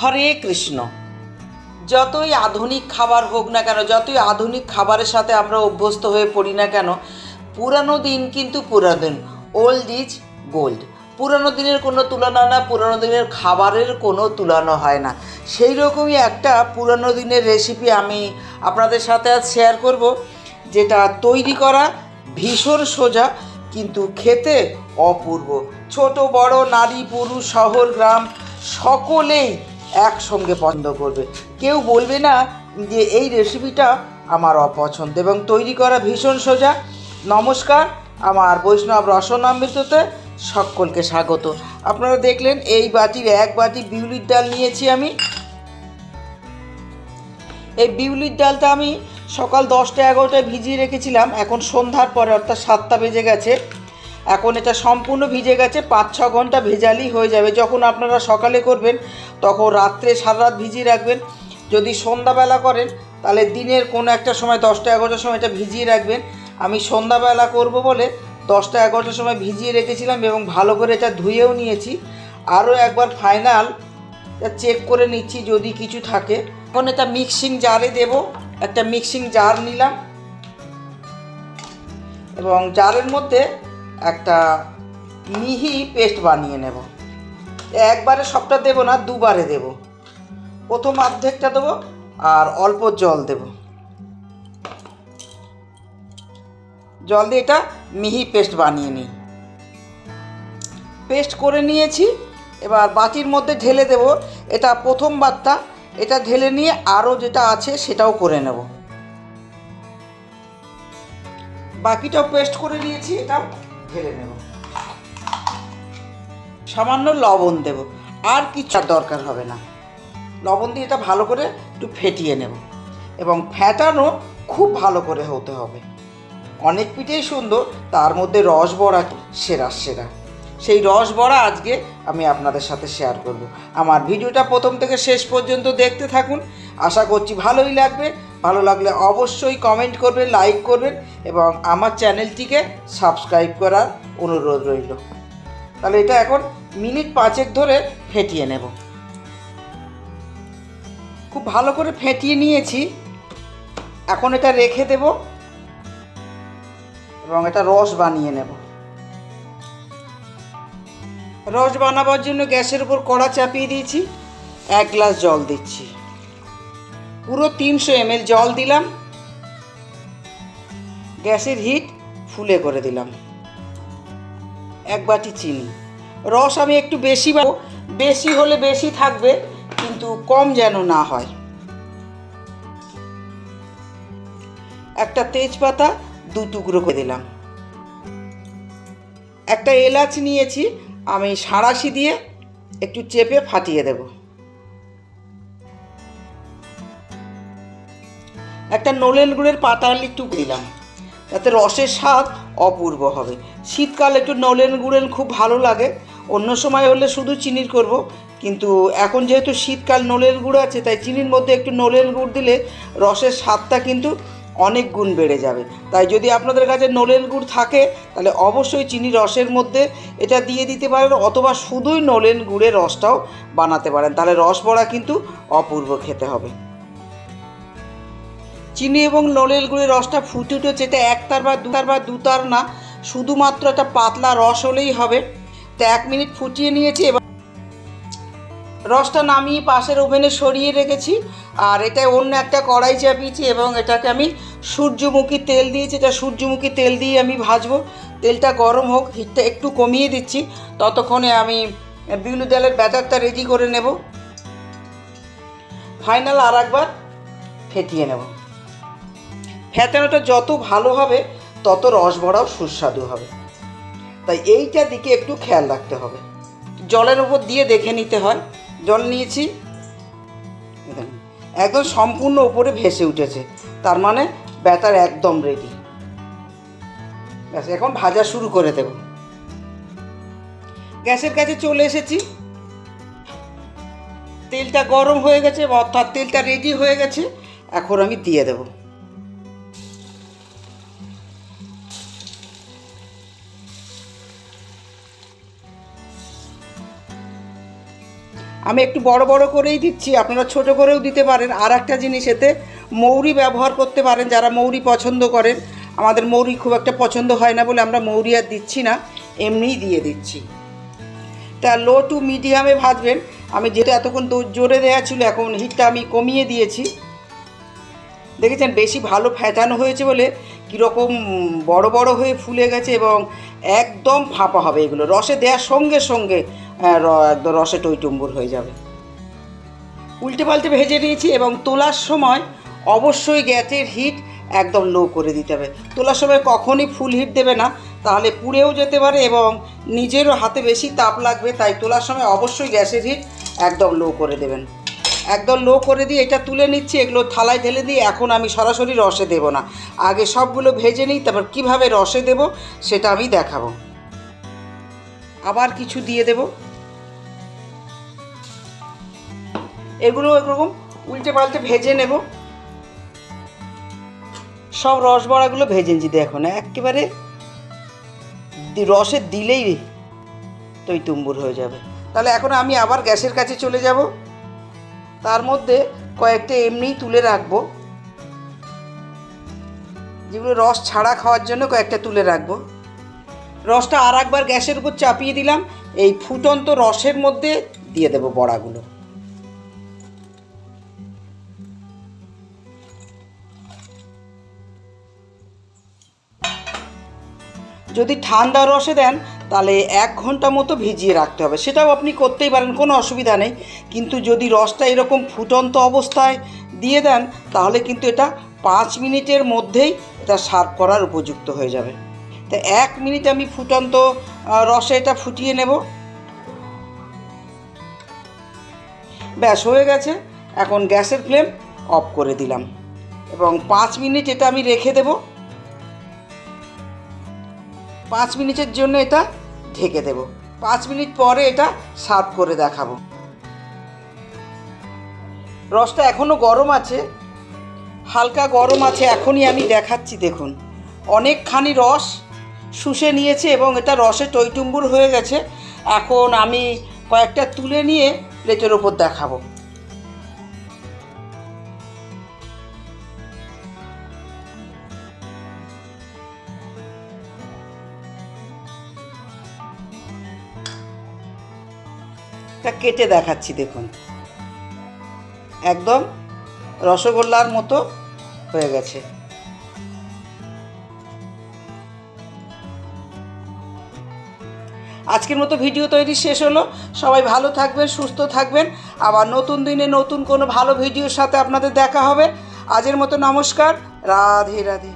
হরে কৃষ্ণ। যতই আধুনিক খাবার হোক না কেন, যতই আধুনিক খাবারের সাথে আমরা অভ্যস্ত হয়ে পড়ি না কেন, পুরানো দিন কিন্তু পুরানো দিন। ওল্ড ইজ গোল্ড পুরানো দিনের কোনো তুলনা না, পুরানো দিনের খাবারের কোনো তুলনা হয় না। সেই রকমই একটা পুরানো দিনের রেসিপি আমি আপনাদের সাথে আজ শেয়ার করব, যেটা তৈরি করা ভীষণ সোজা, কিন্তু খেতে অপূর্ব। ছোট, বড়, নারী, পুরুষ, শহর, গ্রাম, সকলেই একসঙ্গে পছন্দ করবে। কেউ বলবে না যে এই রেসিপিটা আমার অপছন্দ এবং তৈরি করা ভীষণ সোজা। নমস্কার, আমার বৈষ্ণব রসনামৃততে সকলকে স্বাগত। আপনারা দেখলেন এই বাটির এক বাটি বিউলির ডাল নিয়েছি আমি। এই বিউলির ডালটা আমি সকাল দশটা এগারোটায় ভিজিয়ে রেখেছিলাম। এখন সন্ধ্যার পরে, অর্থাৎ সাতটা বেজে গেছে। এখন এটা সম্পূর্ণ ভিজে গেছে, পাঁচ, ছ ঘণ্টা ভেজালেই হয়ে যাবে। যখন আপনারা সকালে করবেন, তখন রাত্রে সারা রাত ভিজিয়ে রাখবেন। যদি সন্ধ্যাবেলা করেন, তাহলে দিনের কোনো একটা সময় দশটা, এগারোটার সময় এটা ভিজিয়ে রাখবেন। আমি সন্ধ্যাবেলা করব বলে দশটা, এগারোটার সময় ভিজিয়ে রেখেছিলাম এবং ভালো করে এটা ধুয়েও নিয়েছি। আরও একবার ফাইনাল চেক করে নিচ্ছি যদি কিছু থাকে। এখন এটা মিক্সিং জারে দেব। একটা মিক্সিং জার নিলাম। এবং জারের মধ্যে একটা মিহি পেস্ট বানিয়ে নেব। একবারে সবটা দেব না, দুবারে দেব। প্রথম অর্ধেকটা দেবো আর অল্প জল দেব। জল দিয়ে এটা মিহি পেস্ট বানিয়ে নিই। পেস্ট করে নিয়েছি, এবার বাটির মধ্যে ঢেলে দেব। এটা প্রথম বারটা এটা ঢেলে নিয়ে আরও যেটা আছে সেটাও করে নেব। বাকিটাও পেস্ট করে নিয়েছি, এটাও ঢেলে নেব। সামান্য লবণ দেব। আর কিছু দরকার হবে না। লবণ দিয়ে এটা ভালো করে একটু ফেটিয়ে নেব। এবং ফেটানো খুব ভালো করে হতে হবে। অনেক পিঠেই সুন্দর তার মধ্যে রস বড়া সেরা সেরা। সেই রস বড়া আজকে আমি আপনাদের সাথে শেয়ার করব। আমার ভিডিওটা প্রথম থেকে শেষ পর্যন্ত দেখতে থাকুন। আশা করছি ভালোই লাগবে। ভালো লাগলে অবশ্যই কমেন্ট করবেন লাইক করবেন এবং আমার চ্যানেলটিকে সাবস্ক্রাইব করার অনুরোধ রইল। তাহলে এটা এখন মিনিট পাঁচেক ধরে ফেটিয়ে নেব। খুব ভালো করে ফেটিয়ে নিয়েছি। এখন এটা রেখে দেব এবং এটা রস বানিয়ে নেব। রস বানাবার জন্য গ্যাসের উপর কড়া চাপিয়ে দিয়েছি, এক গ্লাস জল দিচ্ছি। পুরো তিনশো এমএল জল দিলাম। গ্যাসের হিট ফুলে করে দিলাম। এক বাটি চিনি। রস আমি একটু বেশি বেশি হলে বেশি থাকবে, কিন্তু কম যেন না হয়। একটা তেজপাতা দু টুকরো করে দিলাম। একটা এলাচ নিয়েছি আমি সাঁড়াশি দিয়ে একটু চেপে ফাটিয়ে দেব। একটা নলেন গুড়ের পাতালি টুক দিলাম তাতে রসের স্বাদ অপূর্ব হবে। শীতকাল একটু নলেন গুড়ের খুব ভালো লাগে। অন্য সময় হলে শুধু চিনির করব। কিন্তু এখন যেহেতু শীতকাল নলেন গুড় আছে, তাই চিনির মধ্যে একটু নলেন গুড় দিলে রসের স্বাদটা কিন্তু অনেক গুণ বেড়ে যাবে। তাই যদি আপনাদের কাছে নলেন গুড় থাকে, তাহলে অবশ্যই চিনি রসের মধ্যে এটা দিয়ে দিতে পারেন, অথবা শুধুই নলেন গুড়ের রসটাও বানাতে পারেন। তাহলে রস বড়া কিন্তু অপূর্ব খেতে হবে। চিনি এবং নলেন গুড়ের রসটা ফুটে উঠেছে, এটা একতার বা দুতার বা দুতার না, শুধুমাত্র একটা পাতলা রস হলেই হবে। তো এক মিনিট ফুটিয়ে নিয়েছি, এবার রসটা নামিয়ে পাশের ওভেনে সরিয়ে রেখেছি। আর এটা অন্য একটা কড়াই চাপিয়েছি এবং এটাকে আমি সূর্যমুখী তেল দিয়েছি। এটা সূর্যমুখী তেল দিয়ে আমি ভাজবো। তেলটা গরম হোক, হিটটা একটু কমিয়ে দিচ্ছি। ততক্ষণে আমি বিউলি ডালের ব্যাটারটা রেডি করে নেব। ফাইনাল আর একবার ফেটিয়ে নেব। ফেটানোটা যত ভালো হবে, তত রস ভরাও সুস্বাদু হবে। তাই এইটা দিকে একটু খেয়াল রাখতে হবে। জলের উপর দিয়ে দেখে নিতে হয়। জল নিয়েছি। একদম সম্পূর্ণ উপরে ভেসে উঠেছে। তার মানে ব্যাটার একদম রেডি ব্যাস, এখন ভাজা শুরু করে দেব। গ্যাসের কাছে চলে এসেছি। তেলটা গরম হয়ে গেছে, অর্থাৎ তেলটা রেডি হয়ে গেছে। এখন আমি দিয়ে দেবো। আমি একটু বড় বড় করেই দিচ্ছি, আপনারা ছোট করেও দিতে পারেন। আর একটা জিনিস, এতে মৌরি ব্যবহার করতে পারেন যারা মৌরি পছন্দ করেন। আমাদের মৌরি খুব একটা পছন্দ হয় না বলে আমরা মৌরি আর দিচ্ছি না, এমনিই দিয়ে দিচ্ছি। তা লো টু মিডিয়ামে ভাজবেন। আমি যেটা এতক্ষণ জোরে দেওয়া ছিল, এখন হিটটা আমি কমিয়ে দিয়েছি। দেখেছেন, বেশি ভালো ফ্যাটানো হয়েছে বলে কীরকম বড় বড় হয়ে ফুলে গেছে এবং একদম ফাঁপা হবে এগুলো। রসে দেওয়ার সঙ্গে সঙ্গে একদম রসে টইটুম্বুর হয়ে যাবে। উল্টে পাল্টে ভেজে নিয়েছি এবং তোলার সময় অবশ্যই গ্যাসের হিট একদম লো করে দিতে হবে। তোলার সময় কখনই ফুল হিট দেবে না, তাহলে পুড়েও যেতে পারে এবং নিজেরও হাতে বেশি তাপ লাগবে, তাই তোলার সময় অবশ্যই গ্যাসের হিট একদম লো করে দেবেন। একদম লো করে দিয়ে এটা তুলে নিচ্ছি, এগুলো থালায় ঢেলে দিয়ে এখন আমি সরাসরি রসে দেব না। আগে সবগুলো ভেজে নিই, তারপর কীভাবে রসে দেব সেটা আমি দেখাবো। আবার কিছু দিয়ে দেব। এগুলো এরকম উল্টে পাল্টে ভেজে নেব। সব রস বড়াগুলো ভেজে নিচ্ছি দেখো না, একেবারে রসে দিলেই তৈ তুম্বুর হয়ে যাবে। তাহলে এখন আমি আবার গ্যাসের কাছে চলে যাব। তার মধ্যে কয়েকটা এমনিই তুলে রাখব। যেগুলো রস ছাড়া খাওয়ার জন্য কয়েকটা তুলে রাখব। রসটা আর একবার গ্যাসের উপর চাপিয়ে দিলাম। এই ফুটন্ত রসের মধ্যে দিয়ে দেবো বড়াগুলো। যদি ঠান্ডা রসে দেন, তাহলে এক ঘণ্টা মতো ভিজিয়ে রাখতে হবে। সেটাও আপনি করতেই পারেন, কোনো অসুবিধা নেই। কিন্তু যদি রসটা এরকম ফুটন্ত অবস্থায় দিয়ে দেন, তাহলে কিন্তু এটা পাঁচ মিনিটের মধ্যেই এটা সার্ভ করার উপযুক্ত হয়ে যাবে। তো এক মিনিট আমি ফুটন্ত রসে এটা ফুটিয়ে নেব। ব্যাস, হয়ে গেছে। এখন গ্যাসের ফ্লেম অফ করে দিলাম। এবং পাঁচ মিনিট এটা আমি রেখে দেবো। পাঁচ মিনিটের জন্য এটা ঢেকে দেব। পাঁচ মিনিট পরে এটা সার্ভ করে দেখাবো। রসটা এখনও গরম আছে। হালকা গরম আছে, এখনই আমি দেখাচ্ছি, দেখুন। অনেকখানি রস শুষে নিয়েছে এবং এটা রসে টইটুম্বুর হয়ে গেছে। এখন আমি কয়েকটা তুলে নিয়ে প্লেটের ওপর দেখাবো। তা কেটে দেখাচ্ছি, দেখুন। একদম রসগোল্লার মতো হয়ে গেছে। আজকের মতো ভিডিও তৈরি শেষ হলো। সবাই ভালো থাকবেন, সুস্থ থাকবেন। আবার নতুন দিনে নতুন কোনো ভালো ভিডিওর সাথে আপনাদের দেখা হবে। আজের মতো নমস্কার। রাধে রাধে।